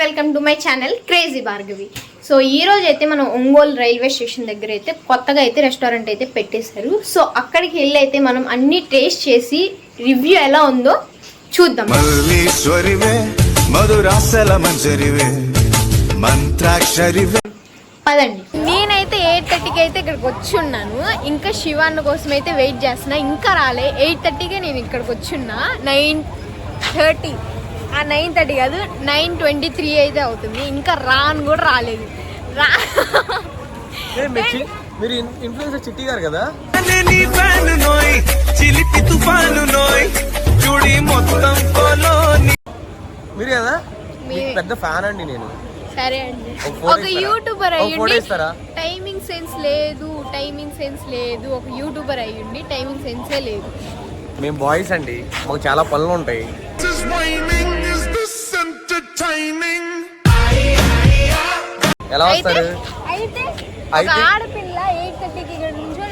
Welcome to my channel crazy Bhargavi. So ఈ రోజు అయితే మనం ఒంగోలు రైల్వే స్టేషన్ దగ్గర అయితే కొత్తగా అయితే రెస్టారెంట్ అయితే పెట్టేశారు. సో అక్కడికి వెళ్ళి అయితే మనం అన్ని టేస్ట్ చేసి రివ్యూ ఎలా ఉందో చూద్దాం. పదండి. నేనైతే ఎయిట్ థర్టీకి అయితే ఇక్కడికి వచ్చి ఉన్నాను. ఇంకా శివాన్న కోసం అయితే వెయిట్ చేస్తున్నా. ఇంకా రాలే. ఎయిట్ థర్టీకే నేను ఇక్కడికి వచ్చి ఉన్నా. Nine thirty. ఆ నైన్ థర్టీ కాదు నైన్ ట్వంటీ త్రీ అయితే అవుతుంది. ఇంకా రాను కూడా రాలేదు. రా. మీరు ఇన్ఫ్లుయెన్సర్ చిట్టి గారు కదా? నీ ఫ్యాన్ నోయ్ చిలిపి తుఫాను నోయ్ చూడి మొత్తం కోలోని. మీరు కదా? పెద్ద ఫ్యాన్ అండి నేను. సరే అండి. ఒక? యూట్యూబర్ అయ్యుండి? టైమింగ్ సెన్స్ లేదు టైమింగ్ సెన్స్ లేదు. ఒక యూట్యూబర్ అయ్యుండి టైమింగ్ సెన్సే లేదు. మేము బాయ్స్ అండి. మాకు చాలా పనులు ఉంటాయి? ఎలా వస్తారు? అయితే ఒక అయితే? ఆడపిల్ల ఎయిట్ థర్టీకి ఇక్కడ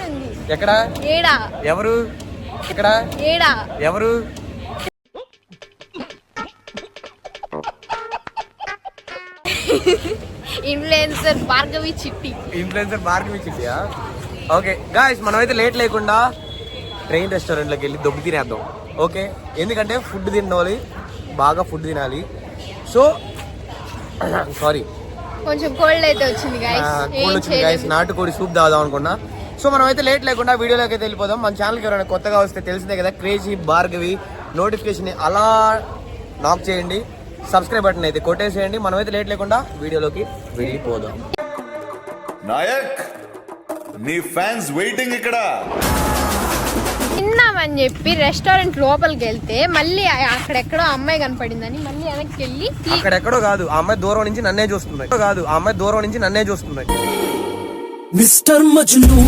ఎక్కడ? ఏడా? ఎవరు? ఇక్కడ ఏడా? ఎవరు? ఇన్ఫ్లుయెన్సర్ భార్గవి చిట్టి. ఇన్ఫ్లుయెన్సర్ భార్గవి చిట్టియా? ఓకే గాయస్ మనమైతే లేట్ లేకుండా ట్రైన్ రెస్టారెంట్లోకి వెళ్ళి దొబ్బి తినేద్దాం. ఓకే? ఎందుకంటే ఫుడ్ తినాలి బాగా ఫుడ్ తినాలి. So sorry. కొంచెం కోల్డ్ అయితే వచ్చింది గైస్ నాటుకోడి సూప్ తాగుదాం అనుకున్నా. సో మనం అయితే లేట్ లేకుండా వీడియోలోకి అయితే వెళ్ళిపోదాం. మన ఛానల్కి ఎవరైనా కొత్తగా వస్తే తెలిసిందే కదా క్రేజీ భార్గవి నోటిఫికేషన్ అలా నాక్ చేయండి. సబ్స్క్రైబ్ బటన్ అయితే కొట్టేసేయండి. మనం అయితే లేట్ లేకుండా వీడియోలోకి వెళ్ళిపోదాం. నాయక్ నీ ఫ్యాన్స్ వెయిటింగ్ ఇక్కడ. తిన్నామని చెప్పి రెస్టారెంట్ లోపలికి వెళ్తే మళ్ళీ అక్కడెక్కడో అమ్మాయి కనపడిందని మళ్ళీ వెనక్కి వెళ్ళి అక్కడెక్కడో కాదు ఆ అమ్మాయి దూరం నుంచి నన్నే చూస్తుంది కాదు ఆ అమ్మాయి దూరం నుంచి నన్నే చూస్తుంది మిస్టర్ మజ్ను.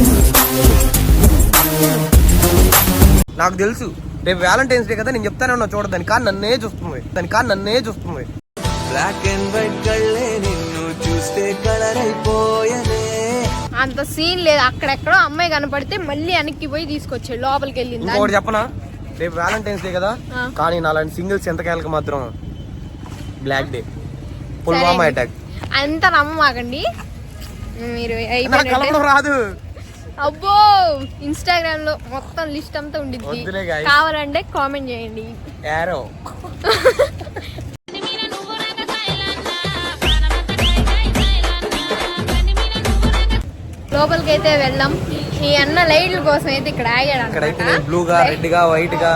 నాకు తెలుసు రేపు వ్యాలంటైన్స్ డే కదా నేను చెప్తానే ఉన్నా చూడదని కానీ నన్నే చూస్తుంది దాని కానీ నన్నే చూస్తుంది బ్లాక్ అండ్ వైట్ కళ్ళే నిన్ను చూస్తే కలర్ అయిపోయనే అంత సీన్ లేదు. అక్కడెక్కడో అమ్మాయి కనపడితే మళ్ళీ వెనక్కి పోయి తీసుకొచ్చాడు లోపలికి వెళ్ళింది ఇంకొకటి చెప్పనా? రేపు వ్యాలంటైన్స్ డే కదా. కానీ నాలాంటి సింగిల్స్ ఎంతకాయలకు మాత్రం బ్లాక్ డే పుల్వామా. అటాక్ అంత నమ్మమాకండి. మీరు రాదు. అబ్బో! ఇన్స్టాగ్రామ్లో మొత్తం లిస్ట్ అంతా ఉండిద్ది. కావాలంటే కామెంట్ చేయండి. లోపలికి అయితే వెళ్దాం ఈ అన్న లైట్ల కోసం అయితే ఇక్కడ ఆగాడు ఇక్కడైతే. నేను బ్లూగా రెడ్గా వైట్గా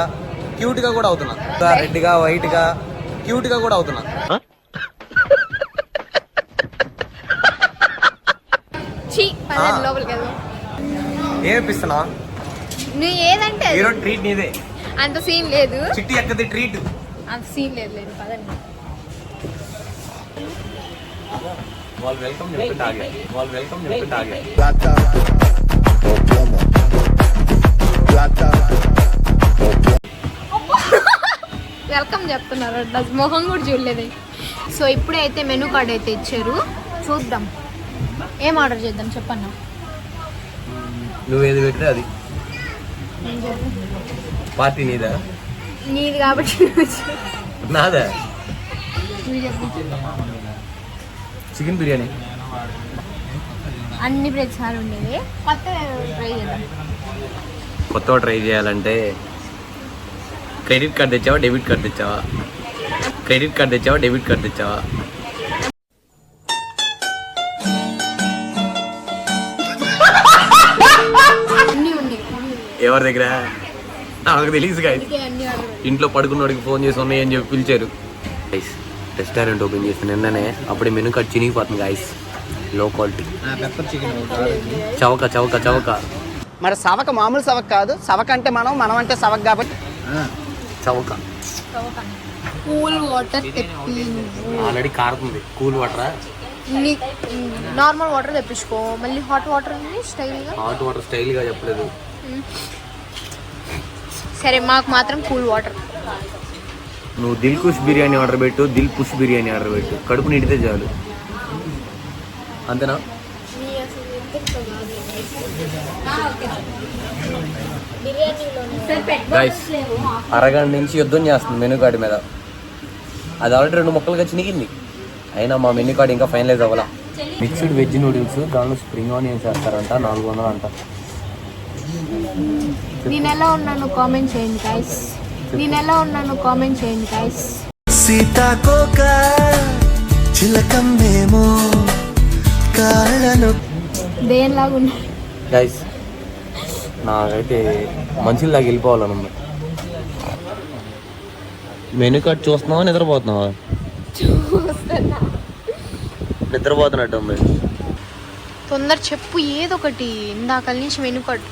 క్యూట్గా కూడా అవుతున్నా. రెడ్గా వైట్గా క్యూట్గా కూడా అవుతున్నా. ఛీ, పదండి ఆ. లోపలికి వెళ్దాం. ఏమిస్తున్నా నువ్వు ఏదంటే అది. ఈరోజు ట్రీట్ నీదే. అంత సీన్ లేదు. చిట్టి ఎక్కది ట్రీట్ అంత సీన్ లేదు లేదు పదండి. వాళ్ళు వెల్కమ్ వాళ్ళు చెప్తున్నారు. మొహం కూడా చూడలేదు. సో ఇప్పుడే అయితే మెనూ కార్డ్ అయితే ఇచ్చారు. చూద్దాం. ఏం ఆర్డర్ చేద్దాం చెప్పన్నా? నువ్వు ఏది పెట్టినా అది. పార్టీ నీదా? నీది కాబట్టి. నాదా? నువ్వు చెప్పు. చికెన్ బిర్యానీ. అన్ని ఉండేది కొత్త ట్రై చేద్దాం. కొత్తగా ట్రై చేయాలంటే క్రెడిట్ కార్డ్ తెచ్చావా డెబిట్ కార్డ్ తెచ్చావా? క్రెడిట్ కార్డ్ తెచ్చావా డెబిట్ కార్డ్ తెచ్చావా? ఎవరి దగ్గర? నాకు తెలియదు ఇంట్లో పడుకున్నోడికి ఫోన్ చేసి ఉన్నాయి అని చెప్పి పిలిచారు. రెస్టారెంట్ ఓపెన్ చేసిన నిన్ననే అప్పుడే మెనూ కార్డ్ చినిగిపోతుంది గాయస్లో క్వాలిటీ చవక చవక చవక. మరి సవక మామూలు సవక కాదు. సవక అంటే మనం మనం అంటే సవక కాబట్టి. చవక. కూల్ వాటర్ ఆల్రెడీ కారుతుంది. Cool water? నార్మల్ వాటర్ తెప్పించుకో. మళ్ళీ హాట్ వాటర్ స్టైల్గా. హాట్ వాటర్ స్టైల్గా చెప్పలేదు. సరే మాకు మాత్రం కూల్ వాటర్. నువ్వు దిల్ కుష్ బిర్యానీ ఆర్డర్ పెట్టు దిల్ పుష్ బిర్యానీ ఆర్డర్ పెట్టు. కడుపు నిండితే చాలు. అంతేనా? గైస్ అరగంట నుంచి యుద్ధం చేస్తుంది మెనూ కార్డు మీద. అది ఆల్రెడీ రెండు ముక్కలుగా చినిగింది అయినా మా మెనూ కార్డ్ ఇంకా ఫైనలైజ్ అవ్వాలా? మిక్స్డ్ వెజ్ నూడిల్స్ దానిలో స్ప్రింగ్ ఆనియన్స్ వేస్తారంట నాలుగు వందలు అంట. నేను ఎలా ఉన్నాను కామెంట్ చేయండి గైస్ నేను ఎలా ఉన్నాను కామెంట్ చేయండి గైస్ సీతాకోక చిలకమ్మేమో కాళ్ళను దేనిలాగా ఉన్నాను గైస్ నాకైతే మంచిలాగా వెళ్ళిపోవాలని ఉంది మెనూ కార్డ్ చూస్తున్నావా నిద్రపోతున్నావా? చూస్తున్నా. నిద్రపోతున్నట్టు ఉంది తొందర చెప్పు ఏదో ఒకటి. ఇందాక నుంచి వెనుకడు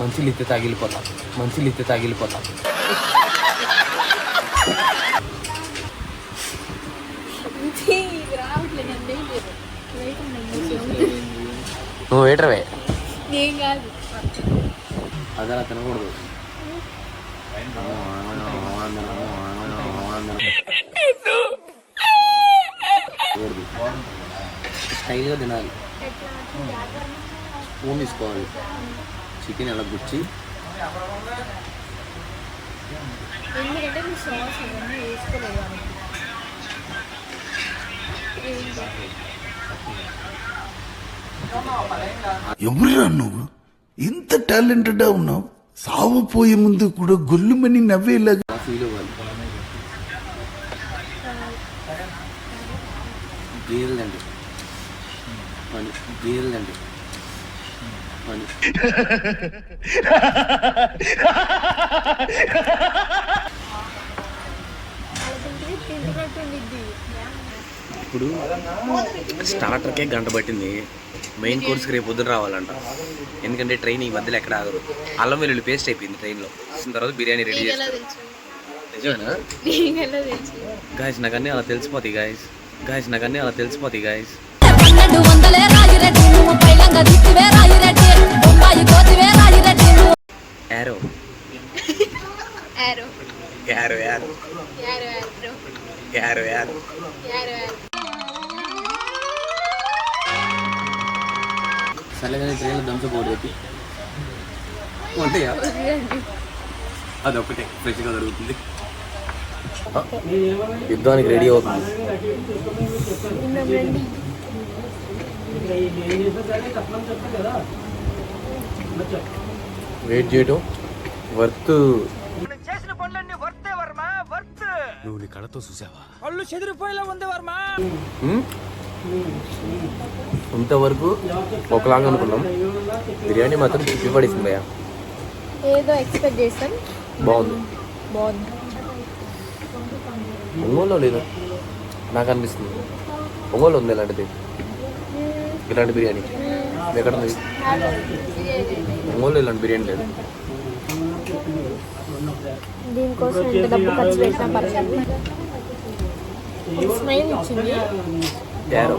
మంచి లిత్తి తగిలిపోతా. మంచి లిత్తి తగిలిపోతా. నువ్వు వేటర్వే అది తినకూడదు. స్టైల్గా తినాలి. స్పూన్ తీసుకోవాలి. చికెన్ ఎలా గుచ్చి? ఎందుకంటే నువ్వు సాస్ అవన్నీ వేసుకోలేదు ఎవరురా నువ్వు? ఇంత టాలెంటెడ్ ఉన్నావు? సావు పోయే ముందు కూడా గొల్లుమని నవ్వేలాగా ఫీల్ అవ్వాలి. గేదెలండి పని పని ఇప్పుడు స్టార్టర్కే గంట పట్టింది. మెయిన్ కోర్స్కి రేపు పొద్దున రావాలంట. ఎందుకంటే ట్రైన్ ఈ మధ్యలో ఎక్కడ ఆగదు అల్లం వెల్లుల్లి పేస్ట్ అయిపోయింది ట్రైన్లో. వచ్చిన తర్వాత బిర్యానీ రెడీ చేస్తారు. నిజమేనా? నీకెలా తెలుసు? గాయస్ నాకన్నీ అలా తెలిసిపోతాయి గాయస్ గాయస్ నాకన్నీ అలా తెలిసిపోతాయి గాయస్ యారో. యారో. యారో యారో. యారో యారో. చల్లగానే ట్రైన్లో దమ్స పోటీ ఉంటాయా? అదొకటే యుద్ధానికి రెడీ అవుతుంది. వెయిట్ చేయడం వర్త్ చేసిన పనులన్నీ వర్తే వర్మ? వర్త్ నువ్వు నీ కళ్ళతో చూసావా? పళ్ళు చెదిరిపోయేలా ఉంది వర్మ? Hmm? ఇంతవరకు ఒకలాగా అనుకున్నాం. బిర్యానీ మాత్రం తిప్పి పడేసింది ఏదో ఎక్స్పెక్ట్ చేస్తాం బాగుంది. బాగుంది. ఒంగోలు లేదు? నాకు అనిపిస్తుంది. ఒంగోలు ఉంది ఇలాంటిది. ఇలాంటి బిర్యానీ. ఎక్కడ ఉంది ఒంగోలు ఇలాంటి బిర్యానీ లేదు. దీనికోసం ఎంత డబ్బు ఖర్చు పెట్టినా పర్లేదు. స్మైల్ ఇచ్చింది. యారో.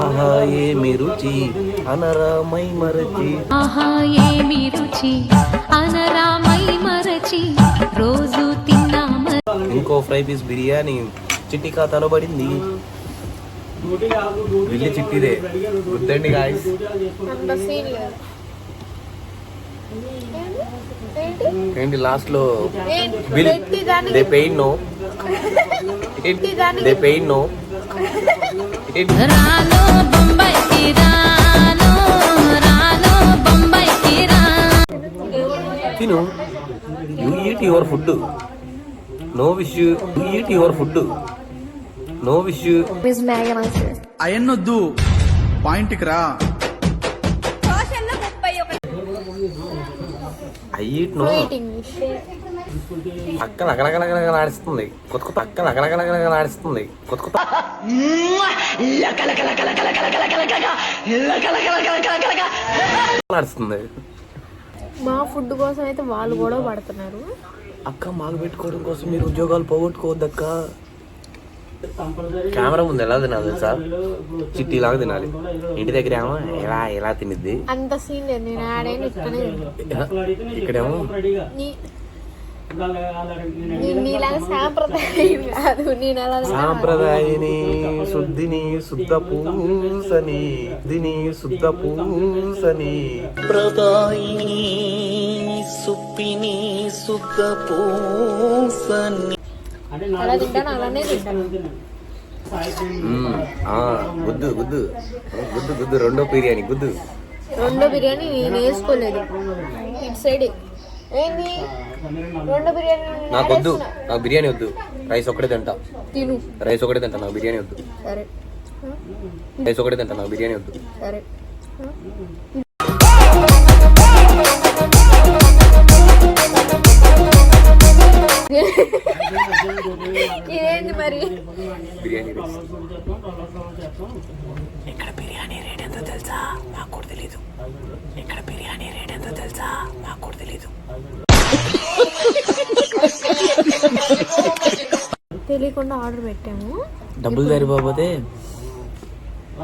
ఆహా ఏమి రుచి అనరామై మరచి. ఆహా ఏమి రుచి అనరామై మరచి. రోజు తిన్నామ ఇంకో ఫ్రై పీస్ బిర్యానీ. చిట్టి ఖాతాలో పడింది. వెళ్ళి చిట్టిదే. గుర్తండి గాయస్ ఏంటి ఏంటి? లాస్ట్లో? Bill they pain no they pain no రాను బొంబాయికి రాను రాను బొంబాయికి రాను తిను. You eat your food no wish you eat your food no wish you miss మేఘన్ పాయింట్కి రా. అయ్యిట్ను పక్క నగనగనగనగా నాడిస్తుంది కొత్త కొత్త పక్క నగనగనగనగా నాడిస్తుంది కొత్త కొత్త నడుస్తుంది మా ఫుడ్ కోసం అయితే వాళ్ళు కూడా పడుతున్నారు. అక్క మాకు పెట్టుకోవడం కోసం మీరు ఉద్యోగాలు పోగొట్టుకోవద్దక్క. కెమెరా ముందు ఎలా తినాలి తెలుసా చిట్టి లాగా తినాలి. ఇంటి దగ్గర ఏమో ఎలా ఎలా తినిద్ది? అంత సీన్ లేదు. నేను ఆడైనా ఇక్కడనే తింటా. ఇక్కడేమో. సాంప్రదాయని శుద్ధిని శుద్ధ పూసని దిని శుద్ధ పూసని. ప్రదాయిని సుప్పిని ఎలా తింటాను అలానే గుద్దు గుద్దు. గుద్దు గుద్దు రెండో బిర్యానీ గుద్దు. రెండో బిర్యానీ నేను వేసుకోలేదు. ఇటు సైడ్. ఏంది? రెండో బిర్యానీ నాకు వద్దు. నాకు బిర్యానీ వద్దు. రైస్ ఒకటే తింటా. తిను. రైస్ ఒకటే తింటా. నాకు బిర్యానీ వద్దు. సరే. రైస్ ఒకటే తింటా. నాకు బిర్యానీ వద్దు. సరే. ఇదేంటి మరి? బిర్యానీ రైస్. తెలియకుండా ఆర్డర్ పెట్టాము. డబ్బులు సరిపోతే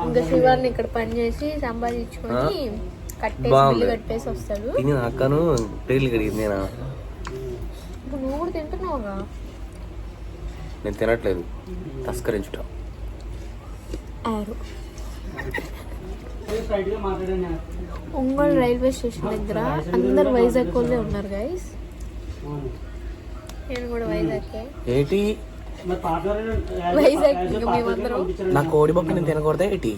ఇంకా శివాన్ని ఇక్కడ పని చేసి సంపాదించుకొని కట్టేసి. బిల్లు కట్టేసి వస్తాడు. అక్కను పేర్లు కడిగింది నేను. ఇప్పుడు నువ్వు కూడా తింటున్నావుగా? నేను తినట్లేదు. తస్కరించుట. ఆరు. ఒంగోలు రైల్వే స్టేషన్ దగ్గర అందరు వైజాగ్ వాళ్ళే ఉన్నారు గైస్ నేను కూడా వైజాగ్. ఏంటి? నా కోడి బొక్క నేను తినకూడదా ఏంటి?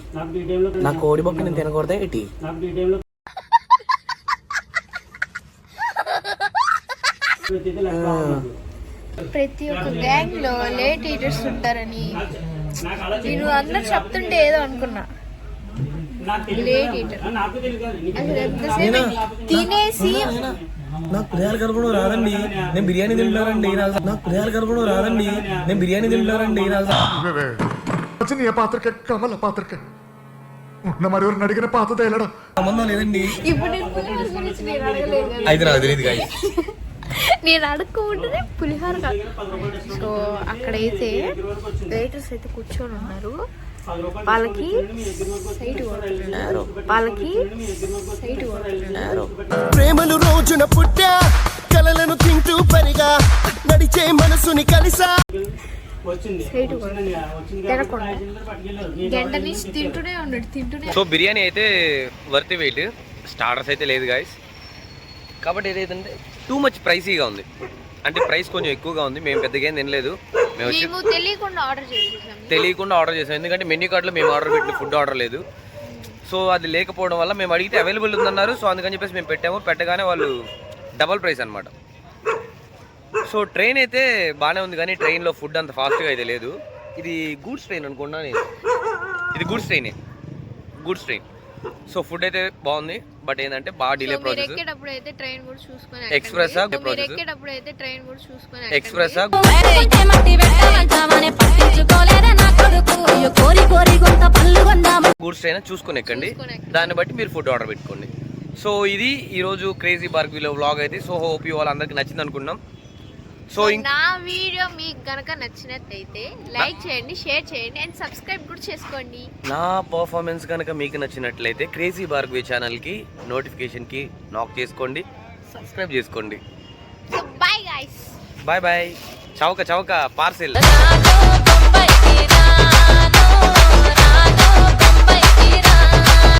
నా కోడి బొక్క నేను తినకూడదా ఏంటి? ప్రతి ఒక్క గ్యాంగ్లో లేట్ ఈటర్స్ ఉంటారని నేను అందరు చెప్తుంటే ఏదో అనుకున్నా. లేట్ ఈటర్ అసలు ఎంతసేపు తినేసి నాకు పులిహార కలపడం రాదండి. నేను బిర్యానీ తింటానండి నాకు పులిహార కలపడం రాదండి. నేను బిర్యానీ తింటానండి రజనీయ పాత్రకే కమల పాత్రకే. ఉన్న మరెవరిని అడిగిన పాత తేలడా సంబంధం లేదండి. ఇప్పుడు. అయితే నాకు తెలియదు నేను అడగకుండానే పులిహోర కాదు సో అక్కడైతే వెయిటర్స్ అయితే కూర్చొని ఉన్నారు. వాళ్ళకి సైట్ కొడుతున్నారు. వాళ్ళకి సైట్ కొడుతున్నారు. ప్రేమలు రోజున పుట్టా కలలను తింటూ పరిగా నడిచే మనసుని కలిసా. సో బిర్యానీ అయితే వర్త్ వెయిట్ స్టార్టర్స్ అయితే లేదు గాయస్ కాబట్టి ఏదైతే టూ మచ్ ప్రైసీగా ఉంది. అంటే ప్రైస్ కొంచెం ఎక్కువగా ఉంది. మేము పెద్దగా ఏం తినలేదు. మేము వచ్చి మేము తెలియకుండా ఆర్డర్ చేసేసాం. తెలియకుండా ఆర్డర్ చేసాం. ఎందుకంటే మెన్యూ కార్డులో మేము ఆర్డర్ పెట్టిన ఫుడ్ ఆర్డర్ లేదు. సో అది లేకపోవడం వల్ల మేము అడిగితే అవైలబుల్ ఉందన్నారు. సో అందుకని చెప్పేసి మేము పెట్టాము. పెట్టగానే వాళ్ళు డబల్ ప్రైస్ అనమాట సో ట్రైన్ అయితే బాగానే ఉంది కానీ ట్రైన్లో ఫుడ్ అంత ఫాస్ట్గా అయితే లేదు. ఇది గూడ్స్ ట్రైన్ అనుకున్నా నేను. ఇది గూడ్స్ ట్రైనే గూడ్స్ ట్రైన్ సో ఫుడ్ అయితే బాగుంది బట్ ఏంటంటే బాగా డిలే మీరు ప్రాసెస్ ఎక్కేటప్పుడు అయితే ట్రైన్ కూడా చూసుకొని? ఎక్కేటప్పుడు అయితే ట్రైన్ కూడా చూసుకొని ఎక్స్ప్రెస్ అయితే మట్టి పెట్టమంటామని పట్టించుకోలేదే నా కొడుకు? అయ్యో కోరి కోరి గుంత పళ్ళు కొందాము గూడ్స్ ట్రైన్ చూసుకొని ఎక్కండి. దాన్ని బట్టి మీరు ఫుడ్ ఆర్డర్ పెట్టుకోండి. సో ఇది ఈరోజు క్రేజీ పార్క్ వీలో వ్లాగ్ అయితే. సో హోప్ యూ వాళ్ళందరికీ నచ్చింది అనుకున్నాం సో నా వీడియో మీకు గనక నచ్చినట్టయితే లైక్ చేయండి షేర్ చేయండి అండ్ సబ్స్క్రైబ్ కూడా చేసుకోండి. నా పర్ఫార్మెన్స్ కనుక మీకు నచ్చినట్లయితే క్రేజీ భార్గవి ఛానల్కి నోటిఫికేషన్కి నాక్ చేసుకోండి సబ్స్క్రైబ్ చేసుకోండి. So bye guys bye bye చౌక చౌక పార్సిల్